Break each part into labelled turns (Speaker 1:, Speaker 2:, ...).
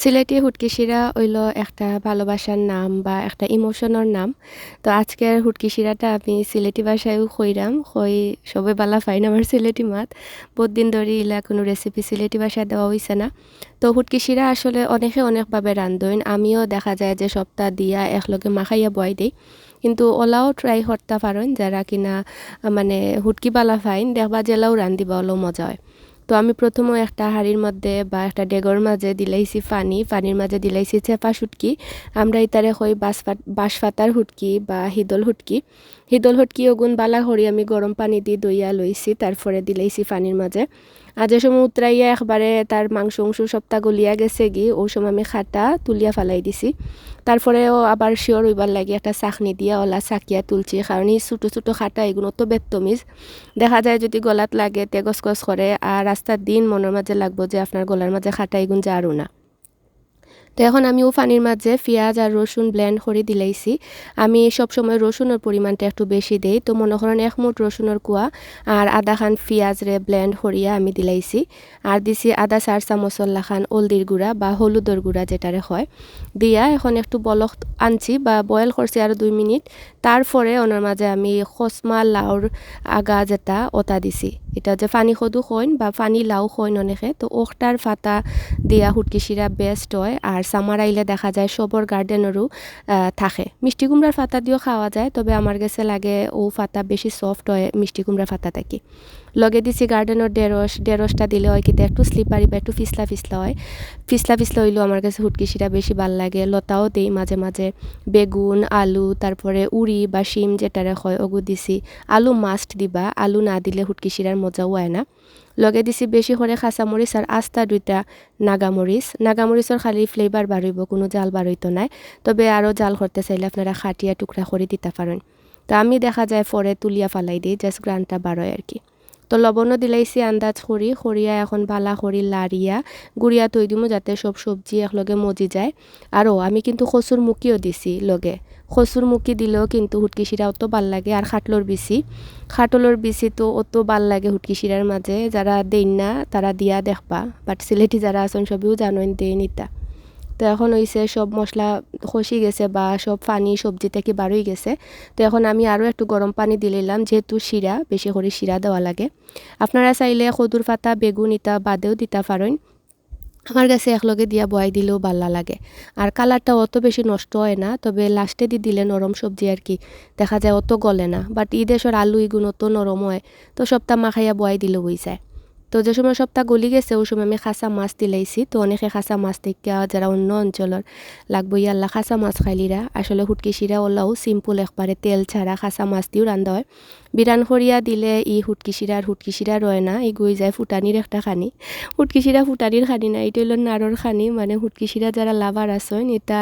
Speaker 1: সিলেটি হুটকিশিরা হইল একটা ভালোবাসার নাম বা একটা ইমোশনের নাম। তো আজকের হুটকিশিরাটা আমি সিলেটি ভাষায়ও কইরাম, কই সবে বালা ফাইন আমার সিলেটি মাত। বহুত দিন ধরে ইলা কোনো রেসিপি সিলেটি ভাষায় দেওয়া হইছে না। তো হুটকিশিরা আসলে অনেকে অনেকভাবে রান্ধইন। আমিও দেখা যায় যে সপ্তাহ দিয়া একলগে মাখাইয়া বয় দিই। কিন্তু ওলাও ট্রাই করতে পারেন যারা কিনা মানে হুটকি বালা ফাইন, দেখবা জেলাও রান্ধিবা ওলাও মজা হয়। তো আমি প্রথমে একটা হাড়ির মধ্যে বা একটা ডেগর মাঝে দিলাইছি পানি, পানির মাঝে দিলাইছি চেপা সুটকি আমরা ইতারে হই বাঁশফাত বাঁশফাতার হুটকি বা হিদল হুটকি। হিদল হুটকি ওগুন বালা হরি আমি গরম পানি দিয়ে দইয়া লইছি, তারপরে দিলাইছি পানির মাঝে। যে সময় উতরাইয়া একবারে তার মাংস অংশ সপ্তাহ গলিয়া গেছে গি ওই সময় আমি খাটা তুলিয়া ফেলাই দিছি। তারপরেও আবার শিওর হইবার লাগে একটা চাকনি দিয়া ওলা চাকিয়া তুলছি কারণ এই ছোটো ছোটো খাটা এগুলো তো বেতমিজ দেখা যায় যদি গলাত লাগে তে গছ গছ করে আর রাস্তার দিন মনের মাঝে লাগবো যে আপনার গলার মাঝে খাটা এগুন যারও না। তো এখন আমি ও পানির মাঝে পেঁয়াজ আর রসুন ব্লেন্ড করে দিলাইছি। আমি সবসময় রসুনের পরিমাণটা একটু বেশি দেই, তো মনে করেন এক মুঠ রসুনের কুয়া আর আধা খান পেঁয়াজ রে ব্লেন্ড করিয়া আমি দিলাইছি। আর দিছি আদা চার চামচল্লা খান হলদির গুঁড়া বা হলুদর গুঁড়া যেটারে হয় দিয়া এখন একটু বলক আনছি বা বয়েল করছি আর দুই মিনিট। তারপরে ওনার মাঝে আমি খসমা লাউর আগা যেটা, ওটা দিছি। এটা যে ফানি সদু খৈন বা ফানি লাউ খৈন অনেকে, তো ওখটার ফাতা দিয়া হুটকি শিরা বেস্ট হয়। আর সামার আইলে দেখা যায় সবর গার্ডেনেরও থাকে। মিষ্টি কুমড়ার ফাতা দিয়েও খাওয়া যায়, তবে আমার কাছে লাগে ও ফাতা বেশি সফট হয়, মিষ্টি কুমড়ার ফাতা থাকি লগে দিছি গার্ডেনের ডেরস ডেরসটা দিলে হয় কিন্তু একটু স্লিপারি বা একটু ফিসলা ফিসলা হয়। ফিসলা ফিসলা হইলেও আমার কাছে হুটকি শিরা বেশি ভালো লাগে। লতাও দেই মাঝে মাঝে বেগুন, আলু, তারপরে উড়ি বা শিম যেটারে হয়, ওগু দিছি। আলু মাস্ট দিবা। আলু না দিলে হুটকি শিরার মজাও হয় না। লগে দিছি বেশি করে খাঁচামরিচ আর আস্তা দুইটা নাগামরিচ নাগামরিচর খালি ফ্লেভার বাড়ইব কোনো জাল বাড়ইতো নাই। তবে আরও জাল করতে চাইলে আপনারা খাটিয়া টুকরা করে দিতে পারেন তো আমি দেখা যায় পরে তুলিয়া ফালাই দিই জাস্ট গ্রানটা বাড়য় আর কি। তো লবণও দিলাইছি আন্দাজ করি খরিয়া এখন বালা খরি লাড়িয়া গুড়িয়া তৈ দিমো যাতে সব সবজি একলগে মজি যায়। আরও আমি কিন্তু কচুর মুখিও দিছি লগে। কচুর মুখি দিলেও কিন্তু হুটকি শিরা অত ভালো লাগে আর খাটলোর বিচি। খাটলোর বিচি তো অত ভালো লাগে হুটকি শিরার মাঝে যারা দেন না তারা দিয়া দেখবা। বাট সিলেটি যারা আছেন সবেও জানেন দেন ইতা। তো এখন হইছে সব মশলা খসি গেছে বা সব পানি, সবজি থেকে বারোই গেছে। তো এখন আমি আরও একটু গরম পানি দিলাম যেহেতু শিরা, বেশি করে শিরা দেওয়া লাগে। আপনারা চাইলে কদুর পাতা, বেগুন ইতা বাদেও দিতে পারেন। আমার কাছে একলগে দিয়া বয়াই দিলেও ভাল্লা লাগে। আর কালারটা অত বেশি নষ্ট হয় না, তবে লাস্টে দিয়ে দিলে নরম সবজি আর কি, দেখা যায় অত গলে না। বাট ই দেশের আলু ইগুন অত নরম হয়, তো সপ্তাহ মাখাইয়া বয়াই দিলেও হয়ে যায়। তো যে সময় সপ্তাহ গলি গেছে, ওই সময় আমি খাসা মাছ দিলাইছি তো অনেকে খাসা মাছ থেকে যারা অন্য অঞ্চলের লাগবো ইয়াল্লা খাসা মাছ খাইলিরা আসলে হুটকি শিরা ওলাও সিম্পল একবারে তেল ছাড়া খাসা মাছ দিয়েও রান্ধা হয়। বিরান খরিয়া দিলে ই হুটকি শিরার হুটকি শিরা রয় না, ই গই যায় ফুটানির একটা খানি। হুটকি শিরা ফুটানির খানি না এটা হলো নাড়র খানি মানে হুটকি শিরা যারা লাভার আছেন এটা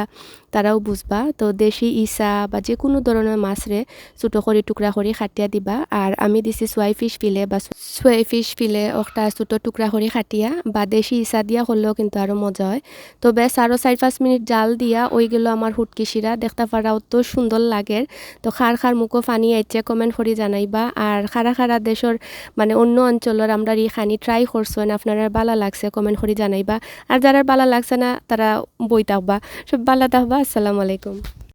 Speaker 1: তারাও বুঝবা তো দেশি ইসা বা যে কোনো ধরনের মাছরে ছোটো করে টুকরা করে খাটিয়া দিবা। আর আমি দিছি সোয়াই ফিশ ফিলে বা সোয়াই ফিশ ফিলে একটা ছোটো টুকরা করে খাটিয়া বা দেশি ইসা দিয়া করলেও কিন্তু আরও মজা হয়। তো বেশ আরও চার পাঁচ মিনিট জাল দিয়া, ওই গেল আমার হুটকি শিরা দেখতে পারাও তো সুন্দর লাগে। তো খার খার মুখো ফানি আইছে কমেন্ট করে জানাইবা। আর খারা খারা দেশের মানে অন্য অঞ্চলের আমরা ই খানি ট্রাই করছেন আপনারা বালা লাগছে কমেন্ট করে জানাইবা। আর যারা বালা লাগছে না তারা বই থাকবা সব বালা থাকবা আসসালামু আলাইকুম।